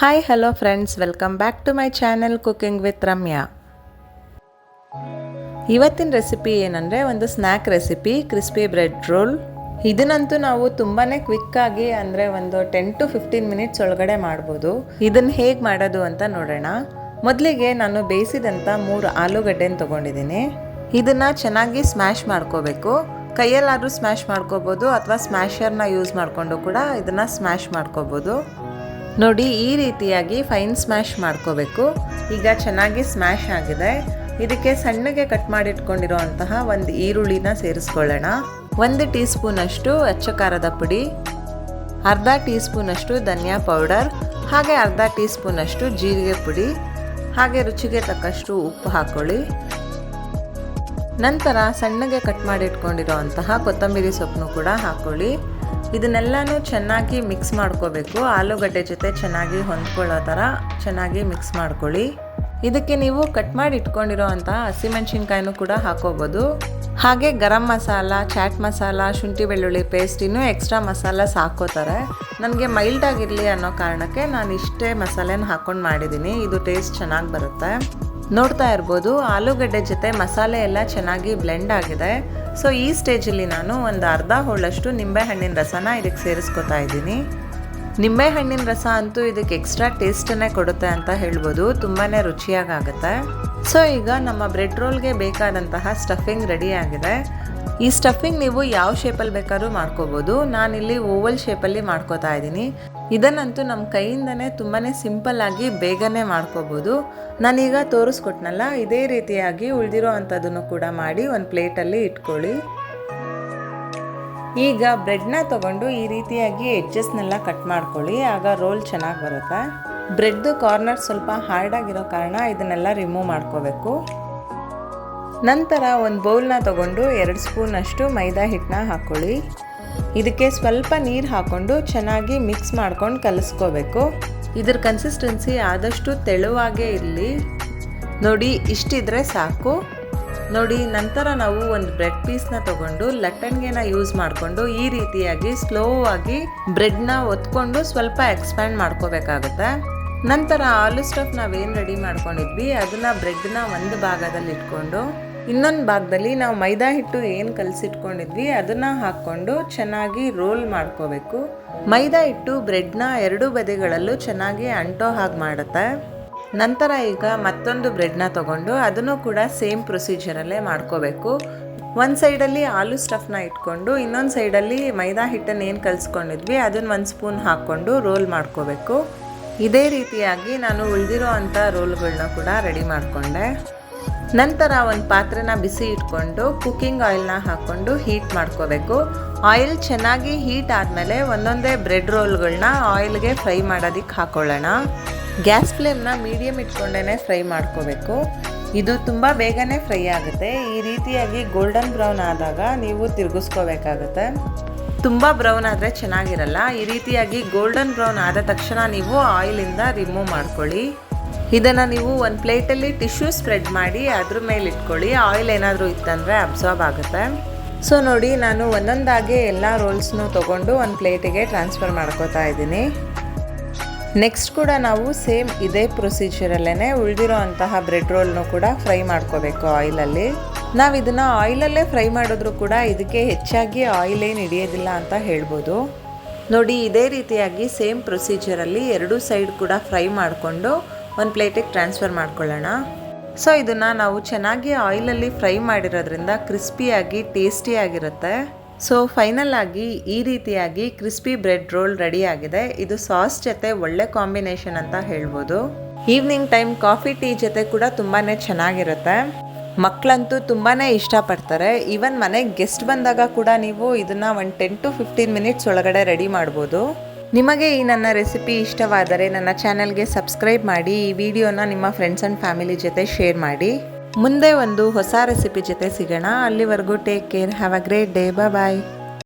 Hi hello friends welcome back to my channel cooking with Ramya ಇವತ್ತಿನ recipe ಏನಂದರೆ ಒಂದು snack recipe crispy bread roll ಇದನ್ನಂತೂ ನಾವು ತುಂಬಾ ಕ್ವಿಕ್ಕಾಗಿ ಅಂದರೆ ಒಂದು ಟೆನ್ ಟು ಫಿಫ್ಟೀನ್ ಮಿನಿಟ್ಸ್ ಒಳಗಡೆ ಮಾಡ್ಬೋದು. ಇದನ್ನು ಹೇಗೆ ಮಾಡೋದು ಅಂತ ನೋಡೋಣ. ಮೊದಲಿಗೆ ನಾನು ಬೇಯಿಸಿದಂಥ ಮೂರು ಆಲೂಗಡ್ಡೆನ ತೊಗೊಂಡಿದ್ದೀನಿ. ಇದನ್ನು ಚೆನ್ನಾಗಿ ಸ್ಮ್ಯಾಶ್ ಮಾಡ್ಕೋಬೇಕು. ಕೈಯಲ್ಲಾದರೂ ಸ್ಮ್ಯಾಶ್ ಮಾಡ್ಕೋಬೋದು ಅಥವಾ ಸ್ಮ್ಯಾಶರ್ನ ಯೂಸ್ ಮಾಡಿಕೊಂಡು ಕೂಡ ಇದನ್ನು ಸ್ಮ್ಯಾಶ್ ಮಾಡ್ಕೋಬೋದು. ನೋಡಿ, ಈ ರೀತಿಯಾಗಿ ಫೈನ್ ಸ್ಮ್ಯಾಶ್ ಮಾಡ್ಕೋಬೇಕು. ಈಗ ಚೆನ್ನಾಗಿ ಸ್ಮ್ಯಾಶ್ ಆಗಿದೆ. ಇದಕ್ಕೆ ಸಣ್ಣಗೆ ಕಟ್ ಮಾಡಿಟ್ಕೊಂಡಿರೋ ಅಂತಹ ಒಂದು ಈರುಳ್ಳಿನ ಸೇರಿಸ್ಕೊಳ್ಳೋಣ. ಒಂದು ಟೀ ಸ್ಪೂನಷ್ಟು ಅಚ್ಚ ಖಾರದ ಪುಡಿ, ಅರ್ಧ ಟೀ ಸ್ಪೂನಷ್ಟು ಧನಿಯಾ ಪೌಡರ್, ಹಾಗೆ ಅರ್ಧ ಟೀ ಸ್ಪೂನಷ್ಟು ಜೀರಿಗೆ ಪುಡಿ, ಹಾಗೆ ರುಚಿಗೆ ತಕ್ಕಷ್ಟು ಉಪ್ಪು ಹಾಕ್ಕೊಳ್ಳಿ ನಂತರ ಸಣ್ಣಗೆ ಕಟ್ ಮಾಡಿ ಇಟ್ಕೊಂಡಿರೋ ಅಂತಹ ಕೊತ್ತಂಬರಿ ಸೊಪ್ಪನ್ನು ಕೂಡ ಹಾಕ್ಕೊಳ್ಳಿ ಇದನ್ನೆಲ್ಲನೂ ಚೆನ್ನಾಗಿ ಮಿಕ್ಸ್ ಮಾಡ್ಕೋಬೇಕು. ಆಲೂಗಡ್ಡೆ ಜೊತೆ ಚೆನ್ನಾಗಿ ಹೊಂದ್ಕೊಳ್ಳೋ ಥರ ಚೆನ್ನಾಗಿ ಮಿಕ್ಸ್ ಮಾಡ್ಕೊಳ್ಳಿ. ಇದಕ್ಕೆ ನೀವು ಕಟ್ ಮಾಡಿ ಇಟ್ಕೊಂಡಿರೋ ಅಂತಹ ಹಸಿಮೆಣ್ಸಿನ್ಕಾಯಿನೂ ಕೂಡ ಹಾಕೋಬೋದು. ಹಾಗೆ ಗರಂ ಮಸಾಲ, ಚಾಟ್ ಮಸಾಲ, ಶುಂಠಿ ಬೆಳ್ಳುಳ್ಳಿ ಪೇಸ್ಟ್ ಇನ್ನೂ ಎಕ್ಸ್ಟ್ರಾ ಮಸಾಲ ಹಾಕೋತಾರೆ ನನಗೆ ಮೈಲ್ಡ್ ಆಗಿರಲಿ ಅನ್ನೋ ಕಾರಣಕ್ಕೆ ನಾನು ಇಷ್ಟೇ ಮಸಾಲೆನ ಹಾಕ್ಕೊಂಡು ಮಾಡಿದ್ದೀನಿ ಇದು ಟೇಸ್ಟ್ ಚೆನ್ನಾಗಿ ಬರುತ್ತೆ. ನೋಡ್ತಾ ಇರ್ಬೋದು, ಆಲೂಗಡ್ಡೆ ಜೊತೆ ಮಸಾಲೆ ಎಲ್ಲ ಚೆನ್ನಾಗಿ ಬ್ಲೆಂಡ್ ಆಗಿದೆ. ಸೊ ಈ ಸ್ಟೇಜಲ್ಲಿ ನಾನು ಒಂದು ಅರ್ಧ ಹೋಳಷ್ಟು ನಿಂಬೆಹಣ್ಣಿನ ರಸನ ಇದಕ್ಕೆ ಸೇರಿಸ್ಕೊತಾ ಇದ್ದೀನಿ. ನಿಂಬೆಹಣ್ಣಿನ ರಸ ಅಂತೂ ಇದಕ್ಕೆ ಎಕ್ಸ್ಟ್ರಾ ಟೇಸ್ಟನ್ನೇ ಕೊಡುತ್ತೆ ಅಂತ ಹೇಳ್ಬೋದು ತುಂಬಾ ರುಚಿಯಾಗುತ್ತೆ ಸೊ ಈಗ ನಮ್ಮ ಬ್ರೆಡ್ ರೋಲ್ಗೆ ಬೇಕಾದಂತಹ ಸ್ಟಫಿಂಗ್ ರೆಡಿ ಆಗಿದೆ. ಈ ಸ್ಟಫಿಂಗ್ ನೀವು ಯಾವ ಶೇಪಲ್ಲಿ ಬೇಕಾದ್ರೂ ಮಾಡ್ಕೋಬೋದು. ನಾನಿಲ್ಲಿ ಓವಲ್ ಶೇಪಲ್ಲಿ ಮಾಡ್ಕೋತಾ ಇದ್ದೀನಿ. ಇದನ್ನಂತೂ ನಮ್ಮ ಕೈಯಿಂದನೇ ತುಂಬಾ ಸಿಂಪಲ್ ಆಗಿ ಬೇಗನೆ ಮಾಡ್ಕೋಬೋದು. ನಾನೀಗ ತೋರಿಸ್ಕೊಟ್ನಲ್ಲ, ಇದೇ ರೀತಿಯಾಗಿ ಉಳಿದಿರೋ ಅಂಥದ್ದನ್ನು ಕೂಡ ಮಾಡಿ ಒಂದು ಪ್ಲೇಟಲ್ಲಿ ಇಟ್ಕೊಳ್ಳಿ. ಈಗ ಬ್ರೆಡ್ನ ತಗೊಂಡು ಈ ರೀತಿಯಾಗಿ ಎಡ್ಜಸ್ನೆಲ್ಲ ಕಟ್ ಮಾಡ್ಕೊಳ್ಳಿ. ಆಗ ರೋಲ್ ಚೆನ್ನಾಗಿ ಬರುತ್ತೆ? ಬ್ರೆಡ್ದು ಕಾರ್ನರ್ ಸ್ವಲ್ಪ ಹಾರ್ಡ್ ಆಗಿರೋ ಕಾರಣ ಇದನ್ನೆಲ್ಲ ರಿಮೂವ್ ಮಾಡ್ಕೋಬೇಕು. ನಂತರ ಒಂದು ಬೌಲ್ನ ತಗೊಂಡು ಎರಡು ಸ್ಪೂನಷ್ಟು ಮೈದಾ ಹಿಟ್ಟನ್ನ ಹಾಕ್ಕೊಳ್ಳಿ ಇದಕ್ಕೆ ಸ್ವಲ್ಪ ನೀರು ಹಾಕ್ಕೊಂಡು ಚೆನ್ನಾಗಿ ಮಿಕ್ಸ್ ಮಾಡ್ಕೊಂಡು ಕಲಿಸ್ಕೋಬೇಕು. ಇದ್ರ ಕನ್ಸಿಸ್ಟೆನ್ಸಿ ಆದಷ್ಟು ತೆಳುವಾಗೇ ಇರಲಿ. ನೋಡಿ, ಇಷ್ಟಿದ್ರೆ ಸಾಕು. ನೋಡಿ, ನಂತರ ನಾವು ಒಂದು ಬ್ರೆಡ್ ಪೀಸ್ನ ತಗೊಂಡು ಲಟ್ಟಣಿಗೆನ ಯೂಸ್ ಮಾಡಿಕೊಂಡು ಈ ರೀತಿಯಾಗಿ ಸ್ಲೋ ಆಗಿ ಬ್ರೆಡ್ನ ಒತ್ಕೊಂಡು ಸ್ವಲ್ಪ ಎಕ್ಸ್ಪ್ಯಾಂಡ್ ಮಾಡ್ಕೋಬೇಕಾಗುತ್ತೆ. ನಂತರ ಆಲೂ ಸ್ಟಫ್ ನಾವೇನು ರೆಡಿ ಮಾಡ್ಕೊಂಡಿದ್ವಿ, ಅದನ್ನ ಬ್ರೆಡ್ನ ಒಂದು ಭಾಗದಲ್ಲಿ ಇಟ್ಕೊಂಡು ಇನ್ನೊಂದು ಭಾಗದಲ್ಲಿ ನಾವು ಮೈದಾ ಹಿಟ್ಟು ಏನು ಕಲಸಿಟ್ಕೊಂಡಿದ್ವಿ, ಅದನ್ನು ಹಾಕ್ಕೊಂಡು ಚೆನ್ನಾಗಿ ರೋಲ್ ಮಾಡ್ಕೋಬೇಕು. ಮೈದಾ ಹಿಟ್ಟು ಬ್ರೆಡ್ನ ಎರಡೂ ಬದಿಗಳಲ್ಲೂ ಚೆನ್ನಾಗಿ ಅಂಟೋ ಹಾಗೆ ಮಾಡುತ್ತೆ. ನಂತರ ಈಗ ಮತ್ತೊಂದು ಬ್ರೆಡ್ನ ತಗೊಂಡು ಅದನ್ನು ಕೂಡ ಸೇಮ್ ಪ್ರೊಸೀಜರಲ್ಲೇ ಮಾಡ್ಕೋಬೇಕು. ಒಂದು ಸೈಡಲ್ಲಿ ಆಲೂ ಸ್ಟಫ್ನ ಇಟ್ಕೊಂಡು, ಇನ್ನೊಂದು ಸೈಡಲ್ಲಿ ಮೈದಾ ಹಿಟ್ಟನ್ನು ಏನು ಕಲಿಸ್ಕೊಂಡಿದ್ವಿ ಅದನ್ನು ಒಂದು ಸ್ಪೂನ್ ಹಾಕ್ಕೊಂಡು ರೋಲ್ ಮಾಡ್ಕೋಬೇಕು. ಇದೇ ರೀತಿಯಾಗಿ ನಾನು ಉಳಿದಿರೋ ಅಂಥ ರೋಲ್ಗಳನ್ನ ಕೂಡ ರೆಡಿ ಮಾಡಿಕೊಂಡೆ. ನಂತರ ಒಂದು ಪಾತ್ರೆನ ಬಿಸಿ ಇಟ್ಕೊಂಡು ಕುಕ್ಕಿಂಗ್ ಆಯಿಲ್ನ ಹಾಕ್ಕೊಂಡು ಹೀಟ್ ಮಾಡ್ಕೋಬೇಕು. ಆಯಿಲ್ ಚೆನ್ನಾಗಿ ಹೀಟ್ ಆದಮೇಲೆ ಒಂದೊಂದೇ ಬ್ರೆಡ್ ರೋಲ್ಗಳನ್ನ ಆಯಿಲ್ಗೆ ಫ್ರೈ ಮಾಡೋದಕ್ಕೆ ಹಾಕೊಳ್ಳೋಣ. ಗ್ಯಾಸ್ ಫ್ಲೇಮ್ನ ಮೀಡಿಯಮ್ ಇಟ್ಕೊಂಡೇ ಫ್ರೈ ಮಾಡ್ಕೋಬೇಕು. ಇದು ತುಂಬ ಬೇಗನೆ ಫ್ರೈ ಆಗುತ್ತೆ. ಈ ರೀತಿಯಾಗಿ ಗೋಲ್ಡನ್ ಬ್ರೌನ್ ಆದಾಗ ನೀವು ತಿರುಗಿಸ್ಕೋಬೇಕಾಗತ್ತೆ. ತುಂಬ ಬ್ರೌನ್ ಆದರೆ ಚೆನ್ನಾಗಿರಲ್ಲ. ಈ ರೀತಿಯಾಗಿ ಗೋಲ್ಡನ್ ಬ್ರೌನ್ ಆದ ತಕ್ಷಣ ನೀವು ಆಯಿಲಿಂದ ರಿಮೂವ್ ಮಾಡ್ಕೊಳ್ಳಿ. ಇದನ್ನು ನೀವು ಒಂದು ಪ್ಲೇಟಲ್ಲಿ ಟಿಶ್ಯೂ ಸ್ಪ್ರೆಡ್ ಮಾಡಿ ಅದ್ರ ಮೇಲೆ ಇಟ್ಕೊಳ್ಳಿ. ಆಯಿಲ್ ಏನಾದರೂ ಇತ್ತಂದರೆ ಅಬ್ಸಾರ್ಬ್ ಆಗುತ್ತೆ. ಸೊ ನೋಡಿ, ನಾನು ಒಂದೊಂದಾಗಿ ಎಲ್ಲ ರೋಲ್ಸ್ನು ತೊಗೊಂಡು ಒಂದು ಪ್ಲೇಟಿಗೆ ಟ್ರಾನ್ಸ್ಫರ್ ಮಾಡ್ಕೋತಾ ಇದ್ದೀನಿ. ನೆಕ್ಸ್ಟ್ ಕೂಡ ನಾವು ಸೇಮ್ ಇದೇ ಪ್ರೊಸೀಜರಲ್ಲೇ ಉಳಿದಿರೋ ಅಂತಹ ಬ್ರೆಡ್ ರೋಲ್ನು ಕೂಡ ಫ್ರೈ ಮಾಡ್ಕೋಬೇಕು ಆಯಿಲಲ್ಲಿ. ನಾವು ಇದನ್ನು ಆಯಿಲಲ್ಲೇ ಫ್ರೈ ಮಾಡಿದ್ರು ಕೂಡ ಇದಕ್ಕೆ ಹೆಚ್ಚಾಗಿ ಆಯಿಲ್ ಏನು ಹಿಡಿಯೋದಿಲ್ಲ ಅಂತ ಹೇಳ್ಬೋದು. ನೋಡಿ, ಇದೇ ರೀತಿಯಾಗಿ ಸೇಮ್ ಪ್ರೊಸೀಜರಲ್ಲಿ ಎರಡೂ ಸೈಡ್ ಕೂಡ ಫ್ರೈ ಮಾಡಿಕೊಂಡು ಒಂದು ಪ್ಲೇಟಿಗೆ ಟ್ರಾನ್ಸ್ಫರ್ ಮಾಡ್ಕೊಳ್ಳೋಣ. ಸೊ, ಇದನ್ನು ನಾವು ಚೆನ್ನಾಗಿ ಆಯಿಲಲ್ಲಿ ಫ್ರೈ ಮಾಡಿರೋದ್ರಿಂದ ಕ್ರಿಸ್ಪಿಯಾಗಿ, ಟೇಸ್ಟಿಯಾಗಿರುತ್ತೆ. ಸೊ ಫೈನಲ್ ಆಗಿ ಈ ರೀತಿಯಾಗಿ ಕ್ರಿಸ್ಪಿ ಬ್ರೆಡ್ ರೋಲ್ ರೆಡಿ ಆಗಿದೆ ಇದು ಸಾಸ್ ಜೊತೆ ಒಳ್ಳೆ ಕಾಂಬಿನೇಷನ್ ಅಂತ ಹೇಳ್ಬೋದು. ಈವ್ನಿಂಗ್ ಟೈಮ್ ಕಾಫಿ, ಟೀ ಜೊತೆ ಕೂಡ ತುಂಬಾ ಚೆನ್ನಾಗಿರುತ್ತೆ. ಮಕ್ಕಳಂತೂ ತುಂಬಾ ಇಷ್ಟಪಡ್ತಾರೆ. ಈವನ್ ಮನೆಗೆ ಗೆಸ್ಟ್ ಬಂದಾಗ ಕೂಡ ನೀವು ಇದನ್ನು ಒಂದು ಟೆನ್ ಟು ಫಿಫ್ಟೀನ್ ಮಿನಿಟ್ಸ್ ಒಳಗಡೆ ರೆಡಿ ಮಾಡ್ಬೋದು. ನಿಮಗೆ ಈ ನನ್ನ ರೆಸಿಪಿ ಇಷ್ಟವಾದರೆ ನನ್ನ ಚಾನೆಲ್ಗೆ ಸಬ್ಸ್ಕ್ರೈಬ್ ಮಾಡಿ, ಈ ವಿಡಿಯೋನ ನಿಮ್ಮ ಫ್ರೆಂಡ್ಸ್ ಆ್ಯಂಡ್ ಫ್ಯಾಮಿಲಿ ಜೊತೆ ಶೇರ್ ಮಾಡಿ. ಮುಂದೆ ಒಂದು ಹೊಸ ರೆಸಿಪಿ ಜೊತೆ ಸಿಗೋಣ. ಅಲ್ಲಿವರೆಗೂ take care have a great day bye